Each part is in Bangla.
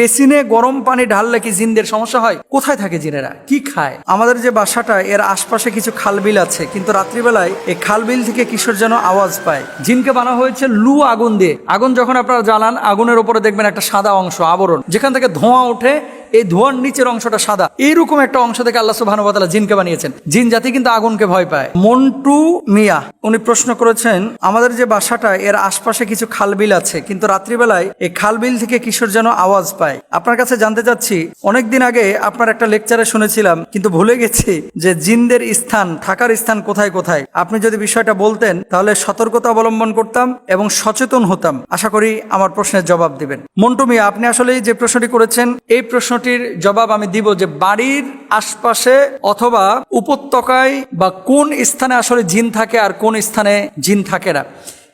বেসিনে গরম পানি ঢাললে কি জিনদের সমস্যা হয়? কোথায় থাকে জিনেরা? কি খায়? আমাদের যে বাসাটা, এর আশপাশে কিছু খালবিল আছে, কিন্তু রাত্রিবেলায় এই খালবিল থেকে কিশোর যেন আওয়াজ পায়। জিনকে বানা হয়েছে লু আগুন দিয়ে। আগুন যখন আপনারা জ্বালান, আগুনের উপরে দেখবেন একটা সাদা অংশ, আবরণ। যেখান থেকে ধোঁয়া ওঠে এই ধোঁয়ার নিচের অংশটা সাদা। এইরকম একটা অংশ থেকে আল্লাহ তাআলা জিনকে বানিয়েছেন। জিন জাতি কিন্তু আগুনকে ভয় পায়। মন্টু মিয়া, উনি প্রশ্ন করেছেন, আমাদের যে বাসাটা, এর আশপাশে কিছু খালবিল আছে, কিন্তু রাত্রিবেলায় এই খালবিল থেকে কিশোর যেন আওয়াজ পায়। আপনার কাছে জানতে চাচ্ছি, অনেকদিন আগে আপনার একটা লেকচারে শুনেছিলাম, কিন্তু ভুলে গেছি যে জিনদের স্থান, থাকার স্থান কোথায় কোথায়। আপনি যদি বিষয়টা বলতেন, তাহলে সতর্কতা অবলম্বন করতাম এবং সচেতন হতাম। আশা করি আমার প্রশ্নের জবাব দিবেন। মন্টু মিয়া, আপনি আসলে যে প্রশ্নটি করেছেন, এই প্রশ্নটির জবাব আমি দিব যে বাড়ির আশপাশে অথবা উপত্যকায় বা কোন স্থানে আসলে জিন থাকে আর কোন স্থানে জিন থাকে না।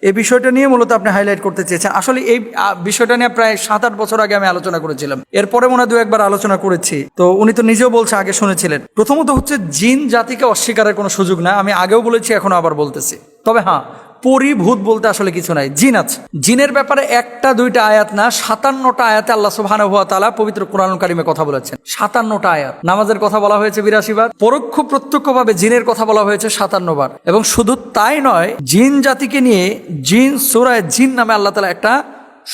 এই বিষয়টা নিয়ে মূলত আপনি হাইলাইট করতে চেয়েছেন। আসলে এই বিষয়টা নিয়ে প্রায় সাত আট বছর আগে আমি আলোচনা করেছিলাম। এরপরে মনে দু একবার আলোচনা করেছি। তো উনি তো নিজেও বলছে, আগে শুনেছিলেন। প্রথমত হচ্ছে জিন জাতিকে অস্বীকারের কোনো সুযোগ না আমি আগেও বলেছি, এখনও আবার বলতেছি। তবে হ্যাঁ পরিভূত বলতে আসলে কিছু নাই। জিন আছে। জিনের ব্যাপারে একটা, দুইটা আয়াত না, সাতান্নটা আয়াতে আল্লাহ সুহান তালা পবিত্র কোরআন কারিমে কথা বলেছেন। সাতান্নটা আয়াত। নামাজের কথা বলা হয়েছে বিরাশি বার। পরোক্ষ প্রত্যক্ষভাবে জিনের কথা বলা হয়েছে সাতান্ন বার। এবং শুধু তাই নয়, জিন জাতিকে নিয়ে জিন সুরায় জিন নামে আল্লাহ তালা একটা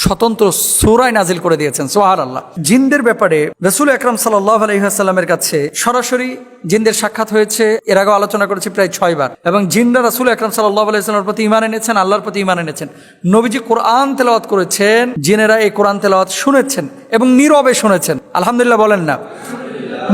স্বতন্ত্র সুরায় নাজিল করে দিয়েছেন সোহার আল্লাহ জিনদের ব্যাপারে রসুল আকরাম সাল্লাহ আলহিহাস্লামের কাছে সরাসরি জিনদের সাক্ষাৎ হয়েছে, এর আগেও আলোচনা করেছি প্রায় ছয় বার। এবং জিনরা রসুল আকরাম সাল্লাহ আলাইস্লামের প্রতি ইমান এনেছেন, আল্লাহর প্রতি ইমান এনেছেন। নবীজি কোরআন তেলাওয়াত করেছেন, জিনেরা এই কোরআন তেলাওয়াত শুনেছেন এবং নীরবে শুনেছেন। আলহামদুলিল্লাহ বলেন না,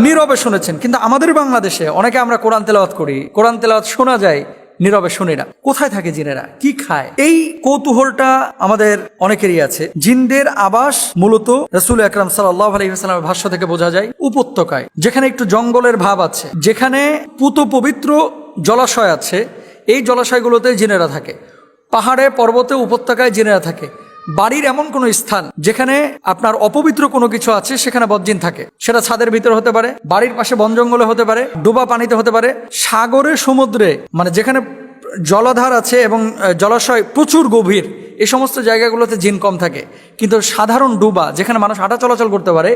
নীরবে শুনেছেন। কিন্তু আমাদের বাংলাদেশে অনেকে আমরা কোরআন তেলাওয়াত করি, কোরআন তেলাওয়াত শোনা যায় নীরবে শুনি না। কোথায় থাকে জিনেরা? কি খায়? এই কৌতূহলটা আমাদের অনেকেরই আছে। জিনদের আবাস মূলত রসুল আকরাম সাল্লাহ আলহিমের ভাষ্য থেকে বোঝা যায়, উপত্যকায়। যেখানে একটু জঙ্গলের ভাব আছে। যেখানে পুত পবিত্র জলাশয় আছে, এই জলাশয়গুলোতে জিনেরা থাকে। পাহাড়ে, পর্বতে, উপত্যকায় জিনেরা থাকে। বাড়ির এমন কোনো স্থান যেখানে আপনার অপবিত্র কোনো কিছু আছে, সেখানে বজ্জিন থাকে। সেটা ছাদের ভিতরে হতে পারে, বাড়ির পাশে বন জঙ্গলে হতে পারে, ডোবা পানিতে হতে পারে, সাগরে, সমুদ্রে মানে যেখানে জলাধার আছে এবং জলাশয় প্রচুর গভীর এই সমস্ত জায়গাগুলোতে জিন কম থাকে। কিন্তু সাধারণ ডুবা, যেখানে মানুষ হাঁটা চলাচল করতে পারে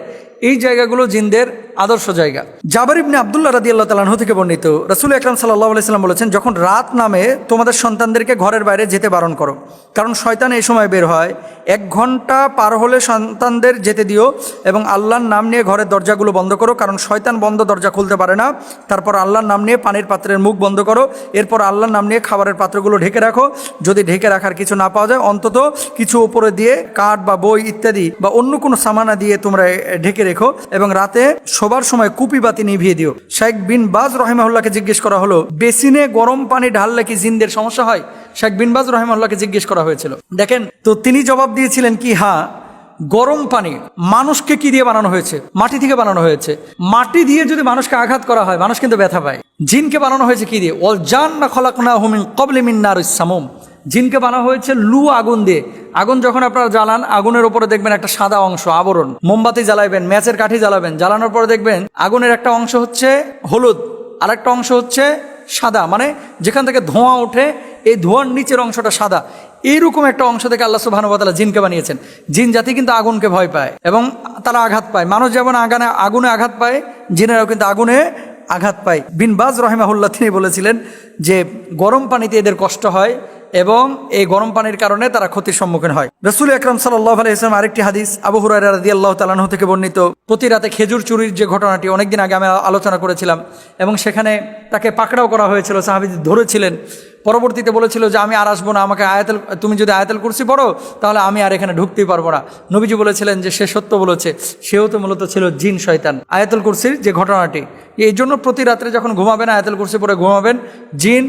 এই জায়গাগুলো জিনদের আদর্শ জায়গা। জাবার ইবনে আবদুল্লাহ রাদি আল্লাহ তালাহ থেকে বর্ণিত, রসুল আকরাম সাল্লাহ আলাইসাল্লাম বলেছেন, যখন রাত নামে, তোমাদের সন্তানদেরকে ঘরের বাইরে যেতে বারণ করো। কারণ শয়তান এই সময় বের হয়, এক ঘণ্টা পার হলে সন্তানদের যেতে দিও এবং আল্লাহর নাম নিয়ে ঘরের দরজাগুলো বন্ধ করো। কারণ শয়তান বন্ধ দরজা খুলতে পারে না। তারপর আল্লাহর নাম নিয়ে পানির পাত্রের মুখ বন্ধ করো। এরপর আল্লাহর নাম নিয়ে খাবারের পাত্রগুলো ঢেকে রাখো। যদি ঢেকে রাখার কিছু না পাওয়া যায়, অন্তত কিছু উপরে দিয়ে কাঠ বা বই ইত্যাদি বা অন্য কোনো সামানা দিয়ে তোমরা ঢেকে রেখো এবং রাতে শোবার সময় কুপি বাতি নিভিয়ে দিও। শেখ বিন বাজ রহিমাহুল্লাহকে জিজ্ঞেস করা হলো, বেসিনে গরম পানি ঢাললে কি জিনদের সমস্যা হয়? শেখ বিন বাজ রহিমাহুল্লাহকে জিজ্ঞেস করা হয়েছিল। দেখেন, তো তিনি জবাব দিয়েছিলেন কি হ্যাঁ গরম পানি মানুষকে কি দিয়ে বানানো হয়েছে? মাটি থেকে বানানো হয়েছে। মাটি দিয়ে যদি মানুষকে আঘাত করা হয়, মানুষ কিন্তু ব্যথা পায়। জিনকে বানানো হয়েছে কি দিয়ে? ওল জান না খলাকনা হুমিন কবলে মিন্নার সামুম। জিনকে বানানো হয়েছে লু আগুন দিয়ে। আগুন যখন আপনারা জ্বালান, আগুনের উপরে দেখবেন একটা সাদা অংশ, আবরণ। মোমবাতি জ্বালাবেন ম্যাচের কাঠি জ্বালাবেন। জ্বালানোর পরে দেখবেন আগুনের একটা অংশ হচ্ছে হলুদ আর একটা অংশ হচ্ছে সাদা। মানে যেখান থেকে ধোঁয়া ওঠে, এই ধোঁয়ার নিচের অংশটা সাদা। এইরকম একটা অংশ থেকে আল্লাহ সুবাহানুবাতালা জিনকে বানিয়েছেন। জিন জাতি কিন্তু আগুনকে ভয় পায় এবং তারা আঘাত পায়। মানুষ যেমন আগানে, আগুনে আঘাত পায়, জিনেরাও কিন্তু আগুনে আঘাত পায়। বিনবাজ রহেমাহুল্লাহ তিনি বলেছিলেন যে গরম পানিতে এদের কষ্ট হয় এবং এই গরম পানির কারণে তারা ক্ষতির সম্মুখীন হয়। রসুল আকরম সাল্লাহ আলাইসলাম আরেকটি হাদিস, আবু হুরাই রাদি আল্লাহ থেকে বর্ণিত। প্রতি রাতে খেজুর চুরির যে ঘটনাটি অনেকদিন আগে আমি আলোচনা করেছিলাম এবং সেখানে তাকে পাকড়াও করা হয়েছিল, সাহাবি ধরেছিলেন। পরবর্তীতে বলেছিল যে, আমি আর আসব না, আমাকে আয়াতেল, তুমি যদি আয়াতেল কুরসি পড়ো, তাহলে আমি আর এখানে ঢুকতেই পারব না। নবীজি বলেছিলেন যে, সে সত্য বলেছে, সেও তো মূলত ছিল জিন, শয়তান। আয়াতুল কুরসির যে ঘটনাটি, এই জন্য প্রতি রাত্রে যখন ঘুমাবেন, আয়াতুল কুরসি পরে ঘুমাবেন, জিন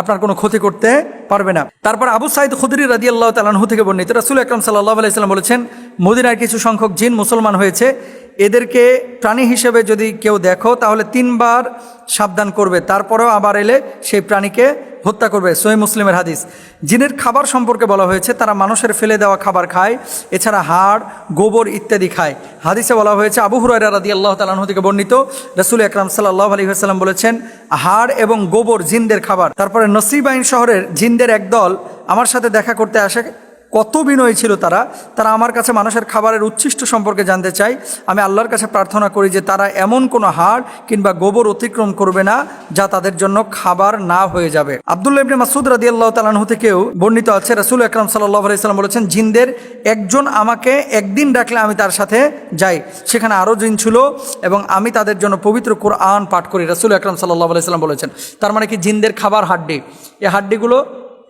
আপনার কোনো ক্ষতি করতে পারবে না। তারপর আবু সাইদ খুদরি রাজি আল্লাহ তালাহু থেকে বর্ণিত রাসুল আকরম সাল্লাহ আলাইসাল্লাম বলেছেন মদিনার কিছু সংখ্যক জিন মুসলমান হয়েছে। এদেরকে প্রাণী হিসেবে যদি কেউ দেখো, তাহলে তিনবার সাবধান করবে। তারপরেও আবার এলে সেই প্রাণীকে হত্যা করবে। সহি মুসলিমের হাদিস। জিনের খাবার সম্পর্কে বলা হয়েছে, তারা মানুষের ফেলে দেওয়া খাবার খায়, এছাড়া হাড়, গোবর ইত্যাদি খায়। হাদিসে বলা হয়েছে, আবু হুরাইরা রাদি আল্লাহ তালাহ থেকে বর্ণিত, রসুল আকরাম সাল্লাহ আলী সাল্লাম বলেছেন, হাড় এবং গোবর জিনদের খাবার। তারপরে নসিবাইন শহরের জিনদের একদল আমার সাথে দেখা করতে আসে কত বিনয়ী ছিল তারা তারা আমার কাছে মানুষের খাবারের উচ্ছিষ্ট সম্পর্কে জানতে চাই আমি আল্লাহর কাছে প্রার্থনা করি যে তারা এমন কোনো হাড় কিংবা গোবর অতিক্রম করবে না, যা তাদের জন্য খাবার না হয়ে যাবে। আবদুল্লাহ ইবনে মাসুদ রাদি আল্লাহ তালাহু থেকেও বর্ণিত আছে, রাসুল আকরাম সাল্লাহ আলাইসাল্লাম বলেছেন, জিনদের একজন আমাকে একদিন ডাকলে আমি তার সাথে যাই। সেখানে আরও জিন ছিল এবং আমি তাদের জন্য পবিত্র কোরআন পাঠ করি। রাসুল আকরাম সাল্লাহ আলাইসাল্লাম বলেছেন। তার মানে কি, জিনদের খাবার হাড্ডি। এই হাড্ডিগুলো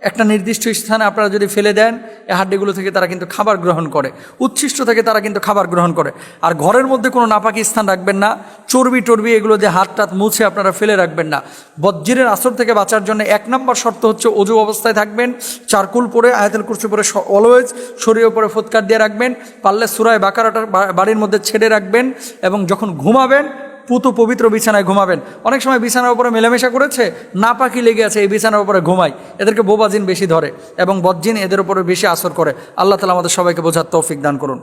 একটা নির্দিষ্ট স্থানে আপনারা যদি ফেলে দেন এই হাড্ডিগুলো থেকে তারা কিন্তু খাবার গ্রহণ করে। উচ্ছিষ্ট থেকে তারা কিন্তু খাবার গ্রহণ করে। আর ঘরের মধ্যে কোনো নাপাকি স্থান রাখবেন না। চর্বি টর্বি এগুলো যে হাত টাত মুছে আপনারা ফেলে রাখবেন না। বজ্জিরের আসর থেকে বাঁচার জন্য এক নম্বর শর্ত হচ্ছে অজু অবস্থায় থাকবেন। চারকুল পরে, আয়াতেল কুরসি পরে অলওয়েজ শরীর উপরে ফৎকার দিয়ে রাখবেন। পারলে সুরায় বাকারাটা বাড়ির মধ্যে ছেড়ে রাখবেন এবং যখন ঘুমাবেন পুতু পবিত্র বিছানায় ঘুমাবেন। অনেক সময় বিছানার উপরে মেলামেশা করেছে না পাখি লেগে আছে এই বিছানার উপরে ঘুমায়। এদেরকে বোবাজিন বেশি ধরে এবং বজ্জিন এদের উপরে বেশি আসর করে। আল্লাহ তালা আমাদের সবাইকে বোঝার তৌফিক দান করুন।